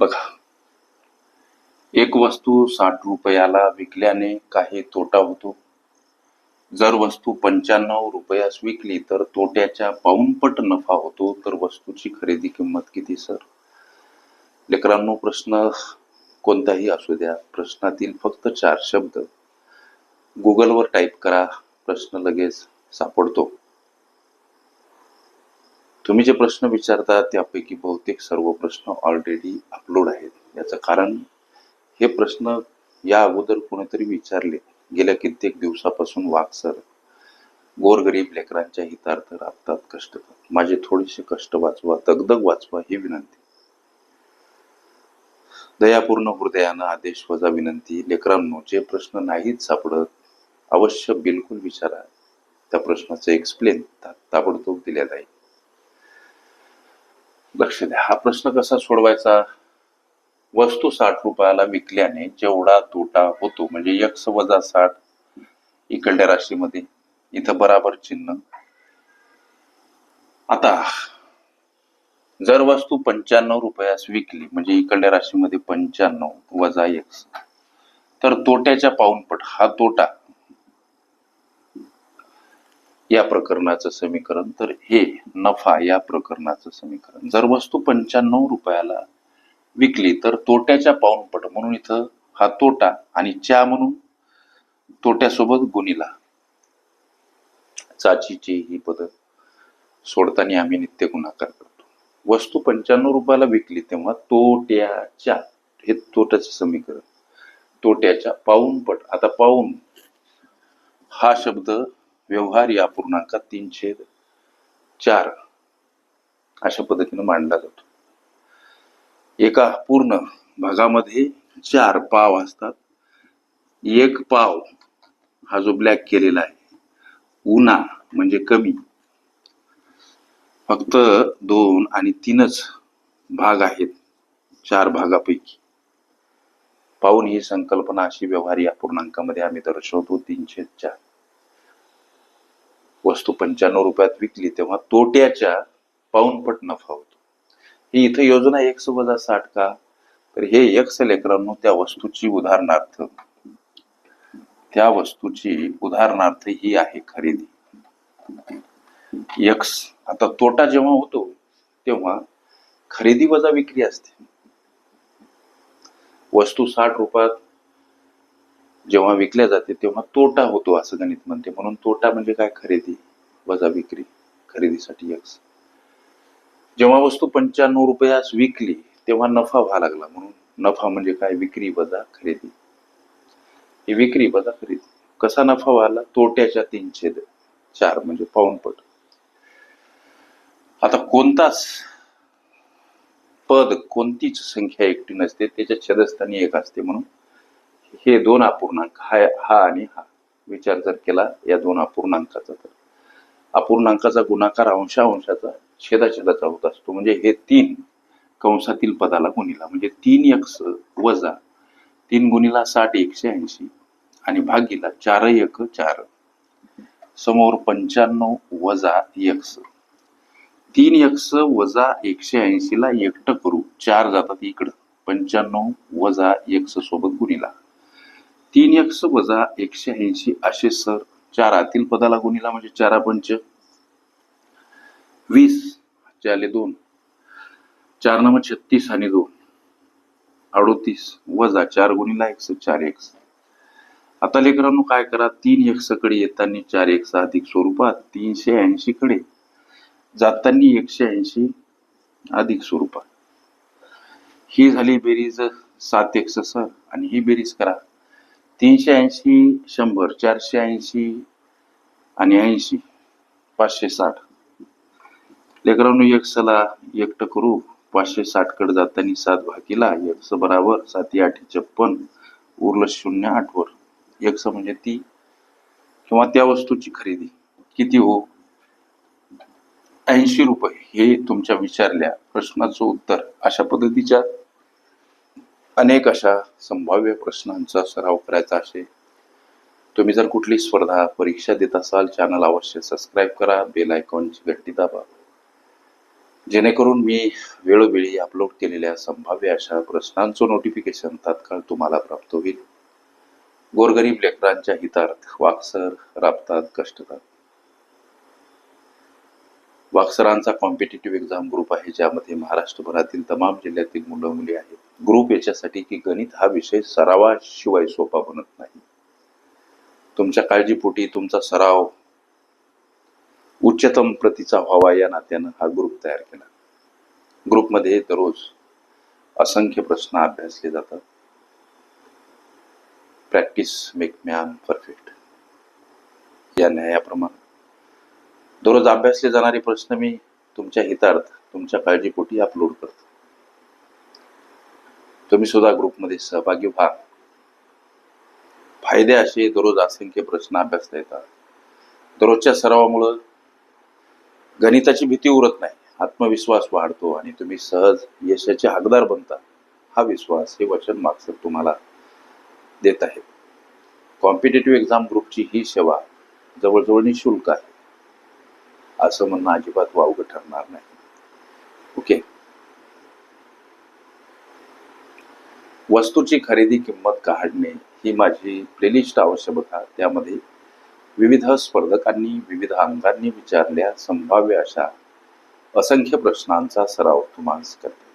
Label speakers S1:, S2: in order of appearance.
S1: बघा. एक वस्तू साठ रुपयाला विकल्याने काही तोटा होतो. जर वस्तू पंच्याण्णव रुपयास विकली तर तोट्याच्या पाऊनपट नफा होतो. तर वस्तूची खरेदी किंमत किती सर? लेकरांनो प्रश्न कोणताही असू द्या. प्रश्नातील फक्त चार शब्द. गुगलवर टाईप करा. प्रश्न लगेच सापडतो. तुम्ही जे प्रश्न विचारता त्यापैकी बहुतेक सर्व प्रश्न ऑलरेडी अपलोड आहेत. याचं कारण हे प्रश्न या अगोदर कोणीतरी विचारले. गेल्या कित्येक दिवसापासून वाघ सर गोरगरीब लेकरांच्या हितार्थ राबतात कष्ट माझे थोडेसे कष्ट वाचवा दगदग वाचवा ही विनंती. दयापूर्ण हृदयानं आदेश वजा विनंती. लेकरांनो जे प्रश्न नाहीत सापडत अवश्य बिलकुल विचारा. त्या प्रश्नाचे एक्सप्लेन ताबडतोब दिल्या जाईल. लक्ष द्या हा प्रश्न कसा सोडवायचा? वस्तू साठ रुपयाला विकल्याने जेवढा तोटा होतो म्हणजे यक्स वजा साठ इकडल्या राशीमध्ये इथं बराबर चिन्ह. आता जर वस्तू पंच्याण्णव रुपयास विकली म्हणजे इकडल्या राशीमध्ये पंच्याण्णव वजा एक्स तर तोट्याच्या पाऊनपट हा तोटा या प्रकरणाचं समीकरण तर हे नफा या प्रकरणाचं समीकरण. जर वस्तू पंच्याण्णव रुपयाला विकली तर तोट्याच्या पाऊनपट म्हणून इथं हा तोटा आणि च्या म्हणून तोट्यासोबत गुणीला. चाचीची ही पद सोडताना आम्ही नित्य गुणाकार करतो. वस्तू पंच्याण्णव रुपयाला विकली तेव्हा तोट्याच्या हे तोट्याचं समीकरण. तोट्याच्या पाऊनपट आता पाऊन हा शब्द व्यवहार या पूर्णांकात तीनशे चार अशा पद्धतीने मांडला जातो. एका पूर्ण भागामध्ये चार पाव असतात. एक पाव हा जो ब्लॅक केलेला आहे उन्हा म्हणजे कमी फक्त दोन आणि तीनच भाग आहेत चार भागापैकी. पाहून ही संकल्पना अशी व्यवहार या पूर्णांकामध्ये आम्ही दर्शवतो तीनशे चार. वस्तू पंच्याण्णव रुपयात विकली तेव्हा तोट्याच्या पाऊनपट नफा होतो. ही इथं योजना एक्स वजा साठ का? तर हे एक्स लेकरांनो त्या वस्तूची उदाहरणार्थ त्या वस्तूची उदाहरणार्थ ही आहे खरेदी. यक्स आता तोटा जेव्हा होतो तेव्हा खरेदी वजा विक्री असते. वस्तू साठ रुपयात जेव्हा विकल्या जाते तेव्हा तोटा होतो असं गणित म्हणते. म्हणून तोटा म्हणजे काय? खरेदी वजा विक्री खरेदीसाठी एक्स जेव्हा वस्तू पंच्याण्णव रुपयास विकली तेव्हा नफा व्हा लागला. म्हणून नफा म्हणजे काय? विक्री वजा खरेदी. ही विक्री वजा खरेदी. कसा नफा व्हायला? तोट्याच्या तीन छेद चार म्हणजे पाऊनपट आता कोणताच पद कोणतीच संख्या एकटी नसते. त्याच्या छेदस्थानी एक असते म्हणून हे दोन अपूर्णांक हा हा आणि हा. विचार जर केला या दोन अपूर्णांकाचा तर. अपूर्णांकाचा गुणाकार अंशा अंशाचा छेदाछेदाचा होत असतो. म्हणजे हे तीन कंसातील पदाला गुणिला. म्हणजे तीन एक्स वजा तीन गुणिला साठ एकशे ऐंशी आणि भागीला चार एक चार. समोर पंच्याण्णव वजा एक्स तीन एक्स वजा एकशे ऐंशीला एकटं करू. चार जातात इकडं. पंच्याण्णव वजा एक्स सोबत गुणिला. तीन एक्स वजा एकशे ऐंशी असे सर. चार आतील पदाला गुणिला म्हणजे चारा पंच. वीस चाले दोन. चार नंबर छत्तीस आणि दोन. अडोतीस वजा चार गुणिला एक्स चार एक्स आता लेकरांनो काय करा? तीन एक्सकडे येताना चार एक्स अधिक स्वरूपात तीनशे ऐंशी कडे जाताना एकशे ऐंशी अधिक स्वरूपात. ही झाली बेरीज सात एक्स सर आणि ही बेरीज करा. तीनशे ऐंशी शंभर चारशे ऐंशी आणि ऐंशी पाचशे साठ. लेकरांनो एक सला एकट करू. पाचशे साठकडे जाताना सात भागीला एक्स बराबर साती आठ छप्पन उरलं शून्य आठवर. एक्स म्हणजे ती किंवा त्या वस्तूची खरेदी. किती हो? ऐंशी रुपये. हे तुमच्या विचारल्या प्रश्नाचं उत्तर अशा पद्धतीच्या अनेक अशा संभाव्य प्रश्नांचा सराव करायचा असेल तुम्ही जर कुठली स्पर्धा परीक्षा देत असाल चॅनल अवश्य सबस्क्राईब करा बेल आयकॉनची घंटी दाबा. जेणेकरून मी वेळोवेळी अपलोड केलेल्या संभाव्य अशा प्रश्नांचं नोटिफिकेशन तात्काळ तुम्हाला प्राप्त होईल. गोरगरीब लेकरांच्या हितार्थ वाक्सर राबतात कष्टतात. वाक्सरांचा कॉम्पिटेटिव्ह एक्झाम ग्रुप आहे ज्यामध्ये महाराष्ट्रभरातील तमाम जिल्ह्यातील मुलं मुली आहेत. ग्रुप याच्यासाठी की गणित हा विषय सरावाशिवाय सोपा बनत नाही. तुमच्या काळजीपोटी तुमचा सराव उच्चतम प्रतीचा व्हावा या नात्यानं हा ग्रुप तयार केला. ग्रुपमध्ये दररोज असंख्य प्रश्न अभ्यासले जातात. प्रॅक्टिस मेक मॅन परफेक्ट या न्यायाप्रमाणे. दररोज अभ्यासले जाणारे प्रश्न मी तुमच्या हितार्थ तुमच्या काळजीपोटी अपलोड करतो. तुम्ही सुद्धा ग्रुपमध्ये सहभागी व्हा. फायदे असे दररोज असंख्य प्रश्न अभ्यासता येतात. दररोजच्या सरावामुळं गणिताची भीती उरत नाही. आत्मविश्वास वाढतो आणि तुम्ही सहज यशाचे हकदार बनता. हा विश्वास हे वचन मागसर तुम्हाला देत आहे. कॉम्पिटेटिव्ह एक्झाम ग्रुपची ही सेवा जवळजवळ निशुल्क आहे. असं म्हणणं अजिबात वावगं ठरणार नाही. ओके वस्तूची खरेदी किंमत काढणे ही माझी प्लेलिस्ट आवश्यकता त्यामध्ये विविध स्पर्धकांनी विविध अंगांनी विचारल्या संभाव्य अशा असंख्य प्रश्नांचा सराव तुम्हाला करते.